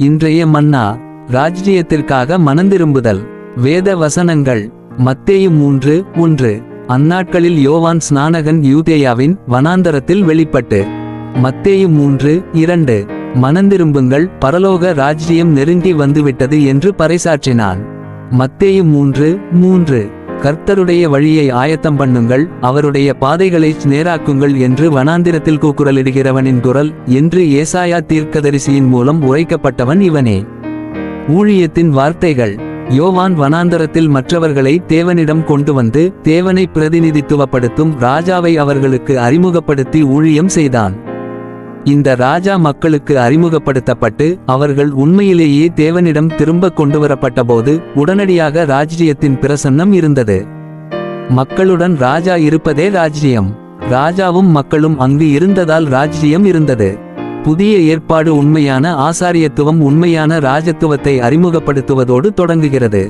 இன்றைய மன்னா ராஜ்ஜியத்திற்காக மனந்திரும்புதல். வேத வசனங்கள் மத்தேயு மூன்று ஒன்று. அந்நாட்களில் யோவான் ஸ்நானகன் யூதேயாவின் வனாந்தரத்தில் வெளிப்பட்டு. மத்தேயு மூன்று இரண்டு. மனந்திரும்புங்கள் பரலோக ராஜ்ஜியம் நெருங்கி வந்துவிட்டது என்று பறைசாற்றினான். மத்தேயு மூன்று மூன்று. கர்த்தருடைய வழியை ஆயத்தம் பண்ணுங்கள் அவருடைய பாதைகளை நேராக்குங்கள் என்று வனாந்திரத்தில் கூக்குரலிடுகிறவனின் குரல் என்று ஏசாயா தீர்க்கதரிசியின் மூலம் உரைக்கப்பட்டவன் இவனே. ஊழியத்தின் வார்த்தைகள். யோவான் வனாந்தரத்தில் மற்றவர்களை தேவனிடம் கொண்டு வந்து தேவனை பிரதிநிதித்துவப்படுத்தும் ராஜாவை அவர்களுக்கு அறிமுகப்படுத்தி ஊழியம் செய்தான். இந்த ராஜா மக்களுக்கு அறிமுகப்படுத்தப்பட்டு அவர்கள் உண்மையிலேயே தேவனிடம் திரும்ப கொண்டுவரப்பட்டபோது உடனடியாக ராஜ்ஜியத்தின் பிரசன்னம் இருந்தது. மக்களுடன் ராஜா இருப்பதே ராஜ்ஜியம். ராஜாவும் மக்களும் அங்கு இருந்ததால் ராஜ்ஜியம் இருந்தது. புதிய ஏற்பாடு உண்மையான ஆசாரியத்துவம் உண்மையான ராஜத்துவத்தை அறிமுகப்படுத்துவதோடு தொடங்குகிறது.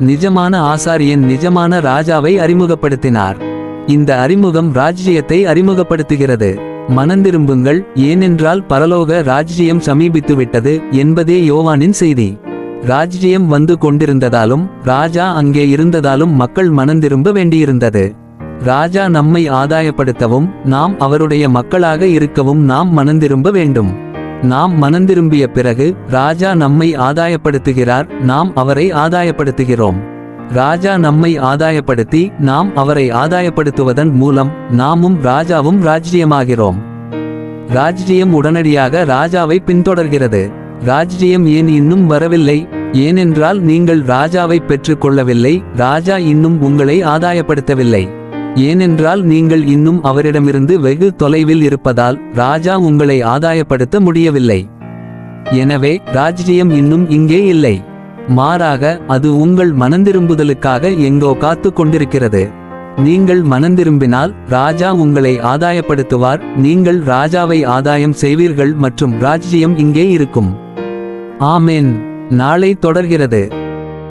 நிஜமான ஆசாரியன் நிஜமான ராஜாவை அறிமுகப்படுத்தினார். இந்த அறிமுகம் ராஜ்ஜியத்தை அறிமுகப்படுத்துகிறது. மனந்திரும்புங்கள் ஏனென்றால் பரலோக ராஜ்ஜியம் சமீபித்துவிட்டது என்பதே யோவானின் செய்தி. ராஜ்ஜியம் வந்து கொண்டிருந்ததாலும் ராஜா அங்கே இருந்ததாலும் மக்கள் மனந்திரும்ப வேண்டியிருந்தது. ராஜா நம்மை ஆதாயப்படுத்தவும் நாம் அவருடைய மக்களாக இருக்கவும் நாம் மனந்திரும்ப வேண்டும். நாம் மனந்திரும்பிய பிறகு ராஜா நம்மை ஆதாயப்படுத்துகிறார் நாம் அவரை ஆதாயப்படுத்துகிறோம். ராஜா நம்மை ஆதாயப்படுத்தி நாம் அவரை ஆதாயப்படுத்துவதன் மூலம் நாமும் ராஜாவும் ராஜ்ஜியமாகிறோம். ராஜ்ஜியம் உடனடியாக ராஜாவை பின்தொடர்கிறது. ராஜ்ஜியம் ஏன் இன்னும் வரவில்லை? ஏனென்றால் நீங்கள் ராஜாவை பெற்றுக் கொள்ளவில்லை ராஜா இன்னும் உங்களை ஆதாயப்படுத்தவில்லை. ஏனென்றால் நீங்கள் இன்னும் அவரிடமிருந்து வெகு தொலைவில் இருப்பதால் ராஜா உங்களை ஆதாயப்படுத்த முடியவில்லை. எனவே ராஜ்ஜியம் இன்னும் இங்கே இல்லை. மாறாக அது உங்கள் மனந்திரும்புதலுக்காக எங்கோ காத்து கொண்டிருக்கிறது. நீங்கள் மனந்திரும்பினால் ராஜா உங்களை ஆதாயப்படுத்துவார். நீங்கள் ராஜாவை ஆதாயம் செய்வீர்கள் மற்றும் ராஜ்ஜியம் இங்கே இருக்கும். ஆமேன். நாளை தொடர்கிறது.